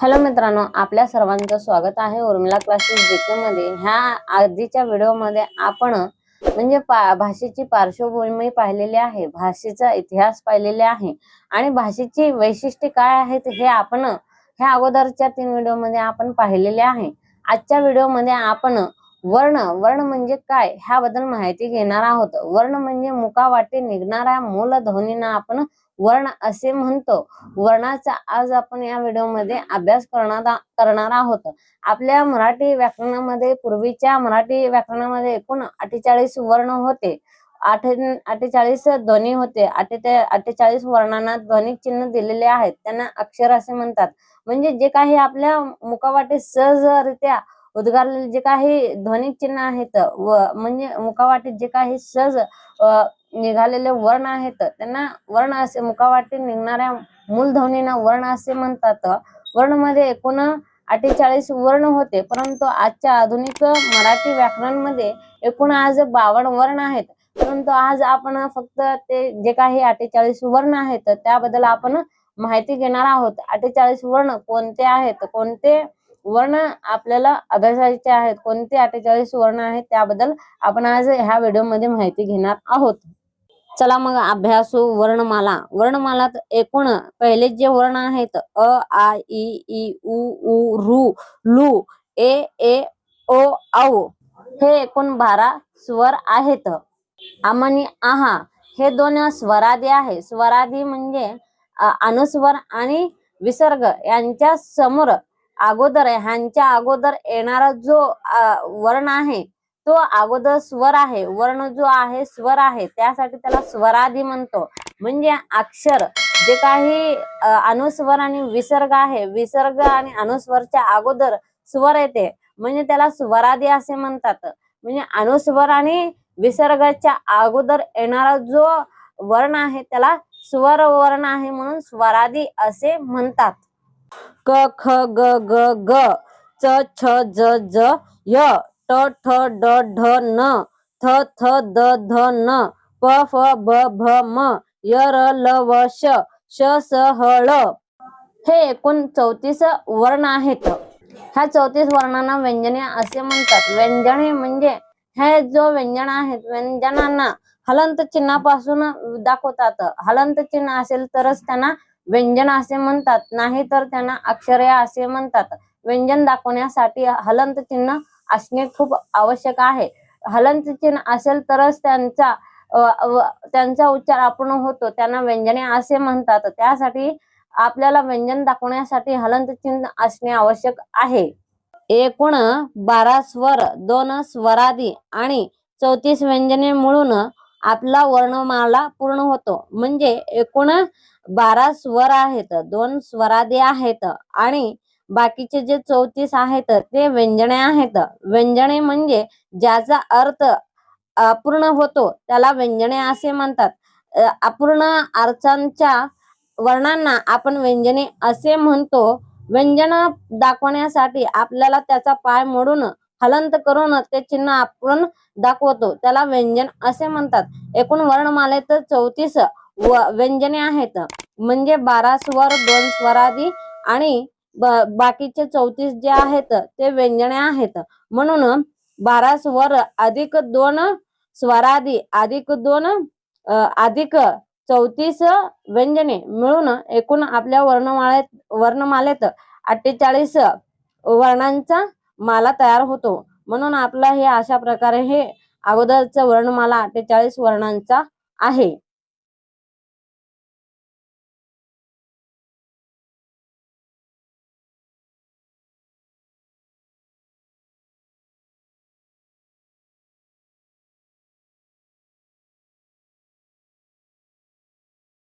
Hello मित्रांनो आपल्या सर्वांचं स्वागत आहे उर्मिला क्लासेस जीके मध्ये. ह्या आधीच्या व्हिडिओमध्ये आपण म्हणजे पा भाषेची पार्श्वभूमी पाहिलेली आहे भाषेचा इतिहास पाहिलेले आहे आणि भाषेची वैशिष्ट्ये काय आहेत हे आपण ह्या अगोदरच्या तीन व्हिडिओमध्ये आपण पाहिलेले आहे. आजच्या व्हिडिओमध्ये आपण वर्ण वर्ण म्हणजे काय? ह्याबद्दल माहिती घेणार आहोत. वर्ण म्हणजे मुखावाटे निघणाऱ्या मूल ध्वनींना आपण वर्ण असे म्हणतो. वर्णाचा आज आपण या व्हिडिओमध्ये अभ्यास करणार करणार आहोत. आपल्या मराठी व्याकरणामध्ये पूर्वीच्या मराठी व्याकरणामध्ये एकूण अठ्ठेचाळीस वर्ण होते. आठ अठ्ठेचाळीस ध्वनी होते. अठ्ठे अठ्ठेचाळीस वर्णांना ध्वनी चिन्ह दिलेले आहेत. त्यांना अक्षर असे म्हणतात. म्हणजे जे काही आपल्या मुखावाटे सहजरित्या उद्गारलेले जे काही ध्वनी चिन्ह आहेत व म्हणजे मुखावाटीत जे काही सहज निघालेले वर्ण आहेत त्यांना वर्ण असे मुखावाटी निघणाऱ्या मूल ध्वनींना वर्ण असे म्हणतात. वर्णमध्ये एकूण अठ्ठेचाळीस वर्ण होते परंतु आजच्या आधुनिक मराठी व्याकरणमध्ये एकूण आज बावन्न वर्ण आहेत. परंतु आज आपण फक्त ते जे काही अठ्ठेचाळीस वर्ण आहेत त्याबद्दल आपण माहिती घेणार आहोत. अठ्ठेचाळीस वर्ण कोणते आहेत? कोणते वर्ण आपल्याला अभ्यासायचे आहेत. कोणते अठ्ठेचाळीस वर्ण आहेत त्याबद्दल आपण आज ह्या व्हिडिओमध्ये माहिती घेणार आहोत. चला मग अभ्यासू वर्णमाला. वर्णमालात एकूण पहिले जे वर्ण आहेत अ आ इ ई उ उ रू लू ए ए ओ औ हे एकूण बारा स्वर आहेत. आम आहा हे दोन स्वरादी आहे. स्वरादी म्हणजे अनुस्वर आणि विसर्ग यांच्या समोर अगोदर ह्यांच्या अगोदर येणारा जो वर्ण आहे तो अगोदर स्वर आहे. वर्ण जो आहे स्वर आहे. त्यासाठी त्याला स्वराधी म्हणतो. म्हणजे अक्षर जे काही अनुस्वर आणि विसर्ग आहे विसर्ग आणि अनुस्वरच्या अगोदर स्वर येते. म्हणजे त्याला स्वरादी असे म्हणतात. म्हणजे अनुस्वर आणि विसर्गाच्या अगोदर येणारा जो वर्ण आहे त्याला स्वर वर्ण आहे म्हणून स्वरादी असे म्हणतात. क ख ग ग ग च छ ज ज य ट ठ ड ढ न थ थ द ध न प फ ब भ म य र ल व श श स ह ळ. हे एकूण चौतीस वर्ण आहेत. ह्या चौतीस वर्णांना व्यंजने असे म्हणतात. व्यंजने म्हणजे हे जो व्यंजन आहेत व्यंजनांना हलंत चिन्हापासून दाखवतात. हलंत चिन्ह असेल तरच त्यांना व्यंजन असे म्हणतात नाही तर त्यांना अक्षरे असे म्हणतात. व्यंजन दाखवण्यासाठी हलंत चिन्ह असणे खूप आवश्यक आहे. हलंत चिन्ह असेल तरच त्यांचा त्यांचा उच्चार आपण होतो. त्यांना व्यंजने असे म्हणतात. त्यासाठी आपल्याला व्यंजन दाखवण्यासाठी हलंत चिन्ह असणे आवश्यक आहे. एकूण बारा स्वर दोन स्वरादी आणि चौतीस व्यंजने मिळून आपला वर्णमाला पूर्ण होतो. म्हणजे एकूण बारा स्वर आहेत दोन स्वरादी आहेत आणि बाकीचे जे चौतीस आहेत ते व्यंजने आहेत. व्यंजने म्हणजे ज्याचा अर्थ अपूर्ण होतो त्याला व्यंजने असे म्हणतात. अपूर्ण अर्थांच्या वर्णांना आपण व्यंजने असे म्हणतो. व्यंजन दाखवण्यासाठी आपल्याला त्याचा पाय मोडून हलंत करून ते चिन्ह आपण दाखवतो. त्याला व्यंजन असे म्हणतात. एकूण वर्णमालेत चौतीस व व्यंजने आहेत. म्हणजे बारा स्वर दोन स्वरादी आणि बाकीचे चौतीस जे आहेत ते व्यंजने आहेत. म्हणून बारा स्वर अधिक दोन स्वरादी अधिक दोन अधिक चौतीस व्यंजने मिळून एकूण आपल्या वर्णमालेत वर्णमालेत अठ्ठेचाळीस वर्णांचा माला तयार होतो. म्हणून आपला हे अशा प्रकारे हे अगोदरचं वर्णमाला अठ्ठेचाळीस वर्णांचा आहे.